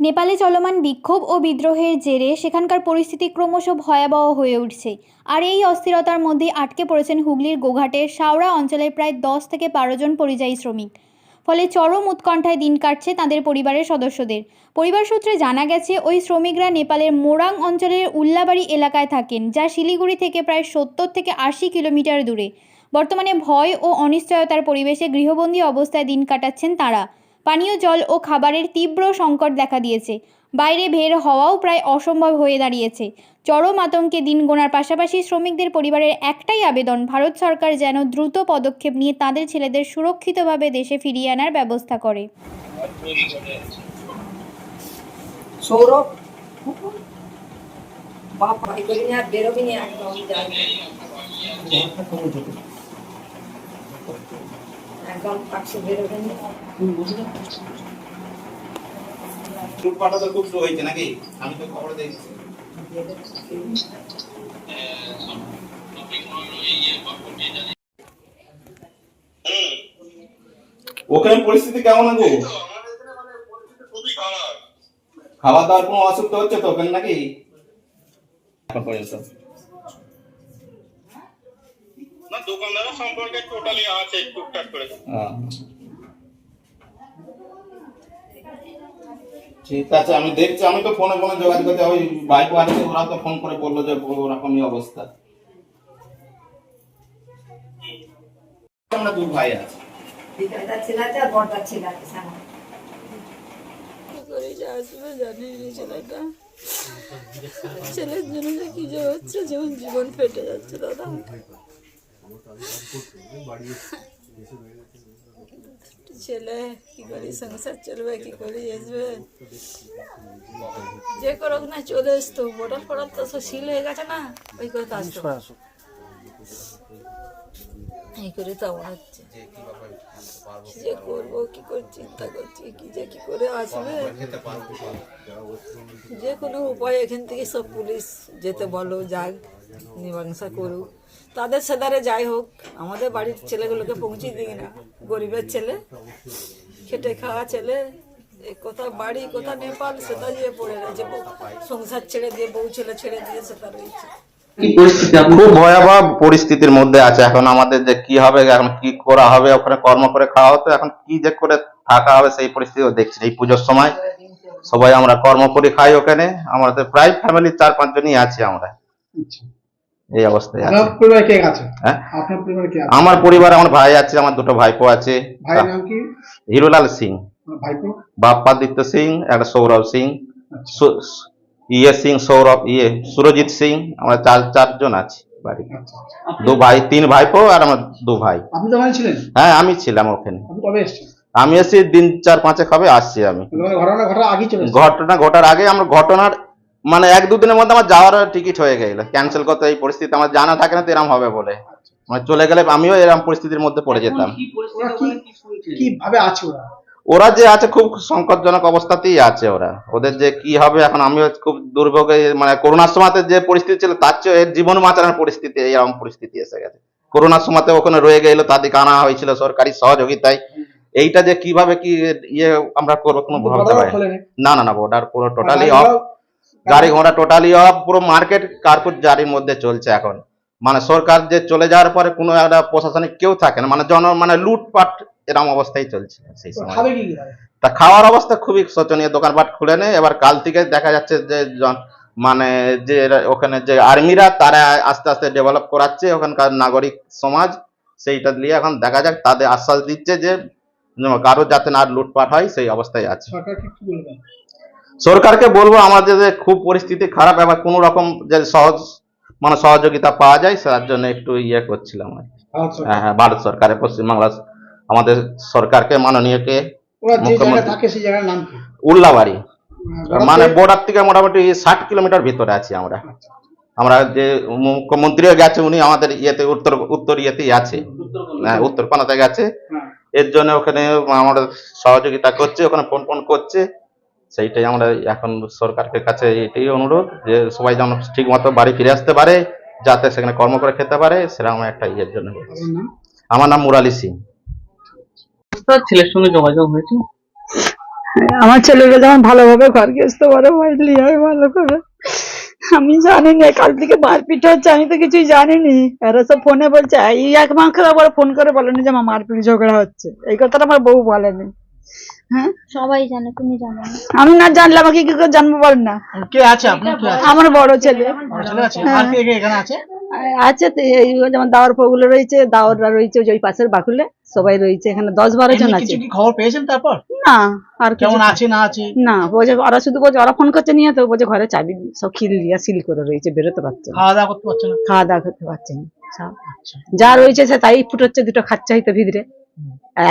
নেপালে চলমান বিক্ষোভ ও বিদ্রোহের জেরে সেখানকার পরিস্থিতি ক্রমশ ভয়াবহ হয়ে উঠছে। আর এই অস্থিরতার মধ্যেই আটকে পড়েছেন হুগলির গোঘাটের শাওড়া অঞ্চলের প্রায় দশ থেকে বারো জন পরিযায়ী শ্রমিক। ফলে চরম উৎকণ্ঠায় দিন কাটছে তাদের পরিবারের সদস্যদের। পরিবার সূত্রে জানা গেছে, ওই শ্রমিকরা নেপালের মোরাং অঞ্চলের উল্লাবাড়ি এলাকায় থাকেন, যা শিলিগুড়ি থেকে প্রায় সত্তর থেকে আশি কিলোমিটার দূরে। বর্তমানে ভয় ও অনিশ্চয়তার পরিবেশে গৃহবন্দী অবস্থায় দিন কাটাচ্ছেন তারা। পানীয় জল ও খাবারের তীব্র সংকট দেখা দিয়েছে। বাইরে বের হওয়াও প্রায় অসম্ভব হয়ে দাঁড়িয়েছে। চরম আতঙ্কে দিন গোনার পাশাপাশি শ্রমিকদের পরিবারের একটাই আবেদন ভারত সরকার যেন দ্রুত পদক্ষেপ নিয়ে তাদের ছেলেদের সুরক্ষিতভাবে দেশে ফিরিয়ে আনার ব্যবস্থা করে। সৌরভ? বেরোবি একদম যাই একদম পাশে বেরোবেন না লুটপাটও তো খুব শুরু হয়েছে নাকি? আমি তো খবর দেখছি ওখানে পরিস্থিতি কেমন গো খাওয়া দাওয়ার কোনো অসুবিধা হচ্ছে তো ওখানে নাকি? দোকানদারের সম্পর্কে টোটালি আছে টুকটাক করে। ঠিক আছে আমি দেখছি আমি তো ফোনে ফোনে যোগাযোগ করতে ওই বাইক আছে ওরা তো ফোন করে বলল যে ওরকমই অবস্থা। আমরা দু ভাই আছে। বিকালটা ছিল আছে আর বড়টা ছিল আছে সামনে। করে যে আসবে জানি না ছেলেটা। ছেলের জন্য যে কি যে হচ্ছে যেমন জীবন ফেটে যাচ্ছে দাদা। ছেলে, কি করে? সংসার চলবে, কি করে? আসবে। যে করুক না, চলে আসতো। বর্ডার ফটার তো সব সিল হয়ে গেছে না, ওই করে তো এই করে তো আমার হচ্ছে। যে করব, কি করে চিন্তা করছি, কি যে কি করে আসবে। যে কোনো উপায় এখান থেকে সব পুলিশ যেতে বলো, যাক। মীমাংসা করুক। তাদের সেদারে যাই হোক আমাদের বাড়ির ছেলেগুলোকে পৌঁছে দিই না। গরিবের ছেলে খেটে খাওয়া ছেলে এই কোথা বাড়ি কোথা নেপাল সেটা দিয়ে পড়ে রয়েছে। সংসার ছেড়ে দিয়ে বউ ছেলে ছেড়ে দিয়ে সেটা রয়েছে। পরিস্থিতি? খুব ভয়াবহ পরিস্থিতির মধ্যে আছে। এখন আমাদের যে কি হবে এখন কি করা হবে ওখানে কর্ম করে খাওয়া হতো এখন কি যে করে থাকা হবে সেই পরিস্থিতিও দেখছি এই পুজোর সময় সবাই আমরা কর্ম করে খাই ওখানে। আমাদের প্রায় ফ্যামিলি চার পাঁচ জনই আছি আমরা। এই অবস্থায় আছে। আপনার পরিবারে কে আছে? হ্যাঁ? আপনার পরিবারে কে আছে? আমার পরিবারে আমার ভাই আছে আমার দুটো ভাইপো আছে। ভাইয়ের নাম কি? হিরোলাল সিং। ভাইপো? বাপ্পাদিত্য সিং একটা সৌরভ সিং। ইয়ে সিং সৌরভ ইয়ে সুরজিৎ সিং আমরা চার চারজন আছি বাড়ি আচ্ছা দু ভাই তিন ভাইপো আর আমার দু ভাই। আপনি তো ছিলেন? হ্যাঁ আমি ছিলাম ওখানে। আপনি কবে এসেছেন? আমি এসে দিন চার পাঁচে হবে আসছি আমি। ঘটনা ঘটার আগেই ঘটনা ঘটার আগে আমরা ঘটনার মানে এক দুদিনের মধ্যে আমার যাওয়ার টিকিট হয়ে গেল। ক্যান্সেল করতে এই পরিস্থিতি আমার জানা থাকে না তো এরকম হবে বলে। মানে চলে গেলে আমিও এরকম পরিস্থিতির মধ্যে পড়ে যেতাম। ওরা কি কি আছে ওরা? ওরা যে আছে খুব সংকটজনক অবস্থাতেই আছে ওরা। ওদের যে কি হবে এখন আমিও খুব দুর্ভোগে মানে করোনার সময়তে যে পরিস্থিতি ছিল তার চেয়ে এর জীবন বাঁচানোর পরিস্থিতি এরকম পরিস্থিতি এসে গেছে। করোনার সময়তে ওখানে রয়ে গেল তাদেরকে আনা হয়েছিল সরকারি সহযোগিতায়। এইটা যে কীভাবে কি ইয়ে আমরা করব কোনো ভাবতে পারি না। না না বর্ডার পুরো টোটালি অফ গাড়ি ঘোড়া টোটালি অফ পুরো মার্কেট কার্পুট জারির মধ্যে চলছে এখন। মানে সরকার যে চলে যাওয়ার পরে কোনো একটা প্রশাসনিক কেউ থাকে না মানে জন মানে লুটপাট এরকম অবস্থায় চলছে সেই সময়। তা খাওয়ার অবস্থা খুবই শোচনীয় দোকানপাট খুলে নেই। এবার কাল থেকে দেখা যাচ্ছে যে মানে যে ওখানে যে আর্মিরা তারা আস্তে আস্তে ডেভেলপ করাচ্ছে ওখানকার নাগরিক সমাজ। সেইটা নিয়ে এখন দেখা যাক তাদের আশ্বাস দিচ্ছে যে কারও যাতে না লুটপাট হয় সেই অবস্থায় আছে। সরকারকে কি বলবেন সরকারকে বলব আমাদের যে খুব পরিস্থিতি খারাপ এবার কোনো রকম যে সহজ মানে সহযোগিতা পাওয়া যায় তার জন্য একটু ইয়ে করছিলাম হ্যাঁ হ্যাঁ ভারত সরকারের পশ্চিমবাংলা আমাদের সরকারকে মাননীয়কে উল্লাবাড়ি। মানে যে- বর্ডার থেকে মোটামুটি ষাট কিলোমিটার ভিতরে আছি আমরা। আমরা যে মুখ্যমন্ত্রীও গেছে উনি আমাদের ইয়েতে উত্তর উত্তর ইয়েতেই আছে। হ্যাঁ উত্তর কোনাতে গেছে। হ্যাঁ। এর জন্য ওখানে আমাদের সহযোগিতা করছে ওখানে ফোন ফোন করছে। সেইটাই আমরা এখন সরকারের কাছে এটাই অনুরোধ যে সবাই যেন ঠিক মতো বাড়ি ফিরে আসতে পারে যাতে সেখানে কর্ম করে খেতে পারে সেরকম একটা ইয়ের জন্য আমার নাম মুরালি সিং। ছেলের সঙ্গে যোগাযোগ হয়েছে? আমার ছেলেকে যেমন ভালোভাবে ঘর গেছতে পারে বাড়ি হয় ভালো করে। আমি জানি না কাল থেকে মারপিট হচ্ছে আমি তো কিছুই জানিনি। এরা সব ফোনে বলছে এই এক মাস আবার ফোন করে বলেনি যে আমার মারপিট ঝগড়া হচ্ছে। এই কথাটা আমার বউ বলেনি। হ্যাঁ? সবাই জানে তুমি জানো আমি না জানলে আমাকে কি করে জানব বল না? কে আছে আপনার কে আছে? আমার বড় ছেলে। বড় ছেলে আছে? আর কে কে এখানে আছে? আছে তো এই যেমন দাওয়ার ফগুলো রয়েছে দাওয়াররা রয়েছে ওই পাশের বাকুলে সবাই রয়েছে এখানে। দশ বারো জন আছে। কি খবর পেয়েছেন তারপর? না আর কেমন আছে না আছে? না বলছে ওরা শুধু বলছে ওরা ফোন করছে নিয়ে তো বলছে ঘরে চাবি সব খিল দিয়া সিল করে রয়েছে বেরোতে পারছে খাওয়া দাওয়া করতে পারছে না? খাওয়া দাওয়া করতে পারছে না। আচ্ছা। যা রয়েছে সে তাই ফুটোচ্ছে দুটো খাচ্ছে হয়তো ভিতরে।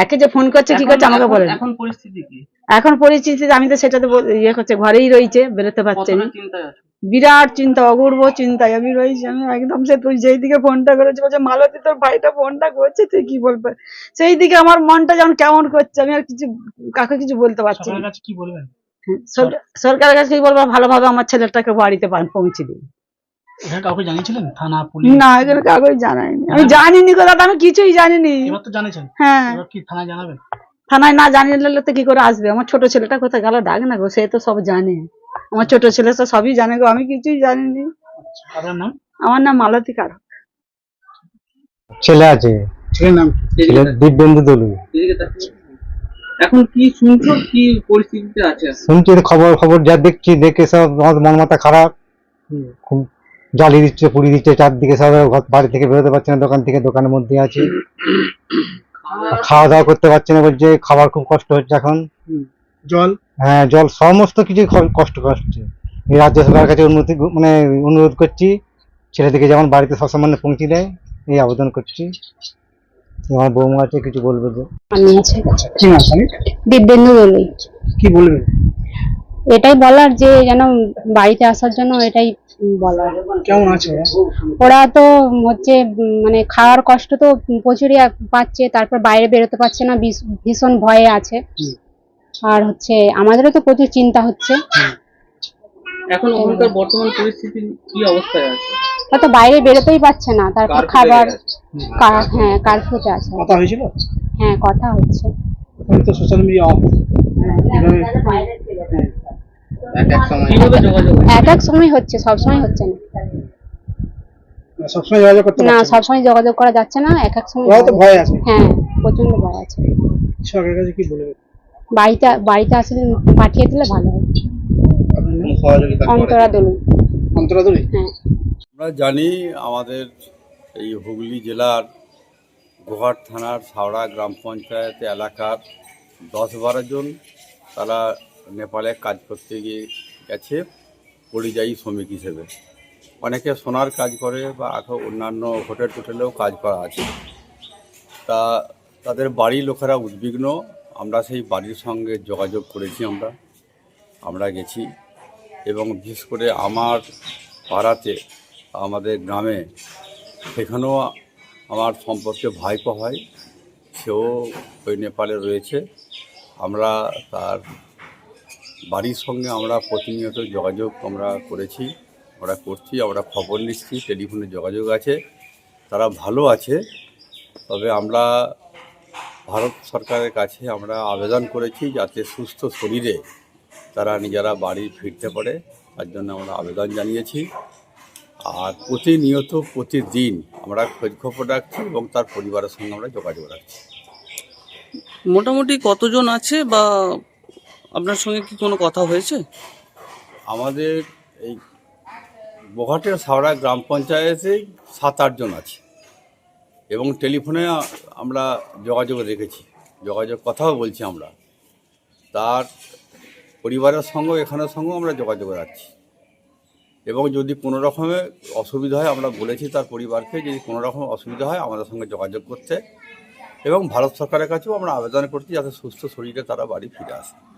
একে যে ফোন করছে কি করছে আমাকে বলে। এখন পরিস্থিতি কি? এখন পরিস্থিতি আমি তো সেটাতে ইয়ে করছে ঘরেই রয়েছে বেরোতে পারছে না। বিরাট চিন্তা অপূর্ব চিন্তায় আমি রয়েছি আমি একদম সে তুই যেই দিকে ফোনটা করেছে বলছে মালতী তোর ভাইটা ফোনটা করছে তুই কি বলবে? সেই দিকে আমার মনটা যেমন কেমন করছে আমি আর কিছু কাকে কিছু বলতে পারছি সরকারের না কাছে কি বলবেন? সরকারের কাছে কি বলব ভালোভাবে আমার ছেলেটাকে বাড়িতে পৌঁছে দিই। এখানে কাউকে জানিয়েছিলেন? থানা পুলিশ? না এখানে কাগজ জানাইনি। আমি জানিনি কথা আমি কিছুই জানিনি। এবার তো জানিয়েছেন। হ্যাঁ। এবার কি থানায় জানাবেন? থানায় না জানিয়ে তো কি করে আসবে? আমার ছোট ছেলেটা কোথায় গেল ডাক না গো সে তো সব জানে। আমার ছোট ছেলে তো সবই জানে গো আমি কিছুই জানিনি। আপনার নাম? আমার নাম মালতী কারক। ছেলে আছে। ছেলের নাম ছেলে দিব্যেন্দু দলু এখন কি শুনছো? কি পরিস্থিতিতে আছে? শুনছি খবর খবর যা দেখছি দেখে সব আমার মন মাথা খারাপ খুব জ্বালিয়ে দিচ্ছে পুড়িয়ে দিচ্ছে চারদিকে সব ঘর- বাড়ি থেকে বেরোতে পারছে না দোকান থেকে দোকানের মধ্যে আছে। খাওয়া দাওয়া করতে পারছে না বলছে খাবার খুব কষ্ট হচ্ছে এখন। জল? হ্যাঁ জল সমস্ত কিছু কষ্ট হচ্ছে এই রাজ্য সরকারের কাছে উন্নতি মানে অনুরোধ করছি ছেলেদিকে যেমন বাড়িতে সসম্মানে পৌঁছে দেয় এই আবেদন করছি। আমার বৌমা আছে কিছু বলবে যে? আমি আছে। দিব্যেন্দু দলুই কি বলবেন এটাই বলার যে যেন বাড়িতে আসার জন্য এটাই বলার। কেমন আছে? ওরা? তো হচ্ছে মানে খাওয়ার কষ্ট তো প্রচুরই পাচ্ছে তারপর বাইরে বেরোতে পারছে না ভীষ- ভীষণ ভয়ে আছে। আর হচ্ছে আমাদেরও তো প্রচুর চিন্তা হচ্ছে। এখন ওখানকার বর্তমান পরিস্থিতি কি অবস্থায় আছে? ওরা তো বাইরে বেরোতেই পারছে না তারপর খাবার হ্যাঁ কার্ফিউতে আছে। কথা হয়েছিল? হ্যাঁ কথা হচ্ছে। তো সোশ্যাল মিডিয়া অফ? এক এক সময়। হচ্ছে? সব সময় হচ্ছে না। সবসময় যোগাযোগ করতে না সবসময় যোগাযোগ করা যাচ্ছে না এক এক সময় তো ভয় আছে। হ্যাঁ প্রচণ্ড ভয় আছে। সরকারের কাছে কি বলবেন বাড়িতে বাড়িতে আসলে পাঠিয়ে দিলে ভালো হয়। অন্তরা অন্তরা হ্যাঁ। আমরা জানি আমাদের এই হুগলি জেলার গোহাট থানার সাওড়া গ্রাম পঞ্চায়েত এলাকার দশ বারো জন তারা নেপালে কাজ করতে গিয়ে গেছে পরিযায়ী শ্রমিক হিসেবে। অনেকে সোনার কাজ করে বা আরও অন্যান্য হোটেল টোটেলেও কাজ করা আছে। তা তাদের বাড়ির লোকেরা উদ্বিগ্ন। আমরা সেই বাড়ির সঙ্গে যোগাযোগ করেছি আমরা। আমরা গেছি এবং বিশেষ করে আমার পাড়াতে, আমাদের গ্রামে সেখানেও আমার সম্পর্কে ভাইপো হয়। সেও ওই নেপালে রয়েছে। আমরা তার বাড়ির সঙ্গে আমরা প্রতিনিয়ত যোগাযোগ আমরা করেছি, আমরা করছি, আমরা খবর নিচ্ছি, টেলিফোনে যোগাযোগ আছে, তারা ভালো আছে। তবে আমরা ভারত সরকারের কাছে আমরা আবেদন করেছি যাতে সুস্থ শরীরে তারা নিজেরা বাড়ি ফিরতে পারে, তার জন্য আমরা আবেদন জানিয়েছি। আর প্রতিনিয়ত প্রতিদিন আমরা খোঁজ খবর রাখছি এবং তার পরিবারের সঙ্গে আমরা যোগাযোগ রাখছি। মোটামুটি কতজন আছে বা আপনার সঙ্গে কি কোনো কথা হয়েছে? আমাদের এই বোঘাটের সাওড়া গ্রাম পঞ্চায়েতে সাত আটজন আছে। এবং টেলিফোনে আমরা যোগাযোগ রেখেছি। যোগাযোগ কথাও বলছি আমরা। তার পরিবারের সঙ্গে এখানের সঙ্গেও আমরা যোগাযোগ রাখছি। এবং যদি কোনো রকমের অসুবিধা হয়, আমরা বলেছি তার পরিবারকে, যদি কোনো রকম অসুবিধা হয়, আমাদের সঙ্গে যোগাযোগ করতে। এবং ভারত সরকারের কাছেও আমরা আবেদন করছি যাতে সুস্থ শরীরে তারা বাড়ি ফিরে আসে।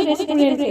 রেস্টুরেন্টে